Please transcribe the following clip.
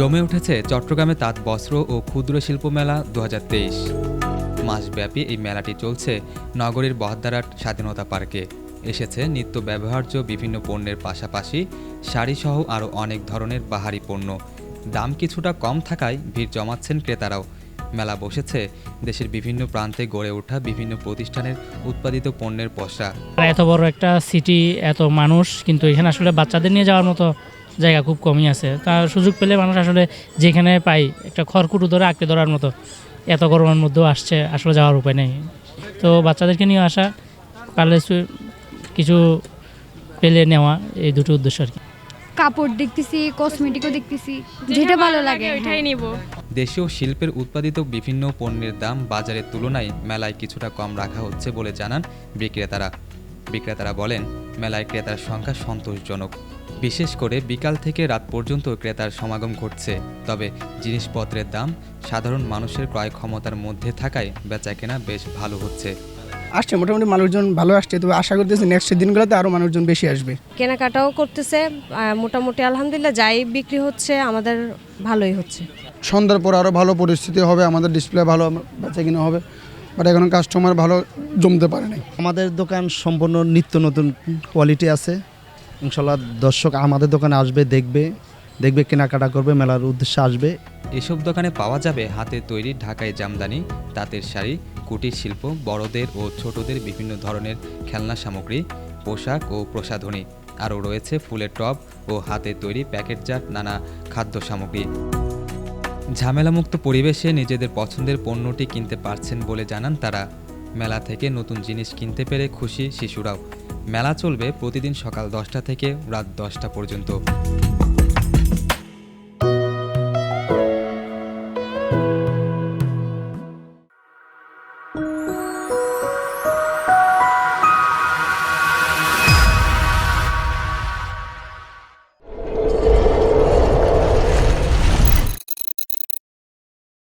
জমে উঠেছে চট্টগ্রামে তাঁত বস্ত্র ও ক্ষুদ্র শিল্প মেলা দু মাসব্যাপী এই মেলাটি চলছে নগরীর বহদ্দারাট স্বাধীনতা পার্কে। এসেছে নিত্য ব্যবহার্য বিভিন্ন পণ্যের পাশাপাশি শাড়িসহ আরও অনেক ধরনের বাহারি পণ্য। দাম কিছুটা কম থাকায় ভিড় জমাচ্ছেন ক্রেতারাও। মেলা বসেছে দেশের বিভিন্ন প্রান্তে গড়ে ওঠা বিভিন্ন প্রতিষ্ঠানের উৎপাদিত পণ্যের পসরা। এত বড় একটা সিটি এত মানুষ, কিন্তু এখানে আসলে বাচ্চাদের নিয়ে যাওয়ার মতো জায়গা খুব কমই আছে। তার সুযোগ পেলে মানুষ আসলে যেখানে পাই একটা খড়কুটো ধরে আঁকড়ে ধরার মতো। এত গরমের মধ্যেও আসছে আসলে যাওয়ার উপায় নেই। তো বাচ্চাদেরকে নিয়ে আসা পারলে কিছু পেলে নেওয়া এই দুটো উদ্দেশ্য আর কি। কাপড় দেখতেছি কসমেটিকও দেখতেছি যেটা ভালো লাগে। ওইটাই নিব। দেশীয় শিল্পের উৎপাদিত বিভিন্ন পণ্যের দাম বাজারের তুলনায় মেলায় কিছুটা কম রাখা হচ্ছে বলে জানান বিক্রেতারা। বিক্রেতারা বলেন মেলায় ক্রেতার সংখ্যা সন্তোষজনক। বিশেষ করে বিকাল থেকে রাত পর্যন্ত ক্রেতার সমাগম ঘটছে। তবে জিনিসপত্রের দাম সাধারণ মানুষের ক্রয় ক্ষমতার মধ্যে থাকায় বেচাকেনা বেশ ভালো হচ্ছে। আসছে মোটামুটি মানুষজন ভালো আসছে তবে আশা করতেছি নেক্সট দিনগুলোতে আরও মানুষজন বেশি আসবে। কেনাকাটাও করতেছে মোটামুটি আলহামদুলিল্লাহ যাই বিক্রি হচ্ছে আমাদের ভালোই হচ্ছে। সন্ধ্যার পর আরও ভালো পরিস্থিতি হবে আমাদের ডিসপ্লে ভালো বেচা কিনা হবে বাট এখন কাস্টমার ভালো জমতে পারে নাই। আমাদের দোকান সম্পূর্ণ নিত্য নতুন কোয়ালিটি আছে। ইনশাল্লাহ দর্শক আমাদের দোকানে আসবে, দেখবে দেখবে কেনাকাটা করবে, মেলার উদ্দেশ্যে আসবে। এসব দোকানে পাওয়া যাবে হাতে তৈরি ঢাকায় জামদানি, তাঁতের শাড়ি, কুটির শিল্প, বড়দের ও ছোটদের বিভিন্ন ধরনের খেলনা সামগ্রী, পোশাক ও প্রসাধনী। আরও রয়েছে ফুলের টব ও হাতে তৈরি প্যাকেটজাত নানা খাদ্য সামগ্রী। ঝামেলামুক্ত পরিবেশে নিজেদের পছন্দের পণ্যটি কিনতে পারছেন বলে জানান তারা। মেলা থেকে নতুন জিনিস কিনতে পেরে খুশি শিশুরাও। মেলা চলবে প্রতিদিন সকাল দশটা থেকে রাত দশটা পর্যন্ত।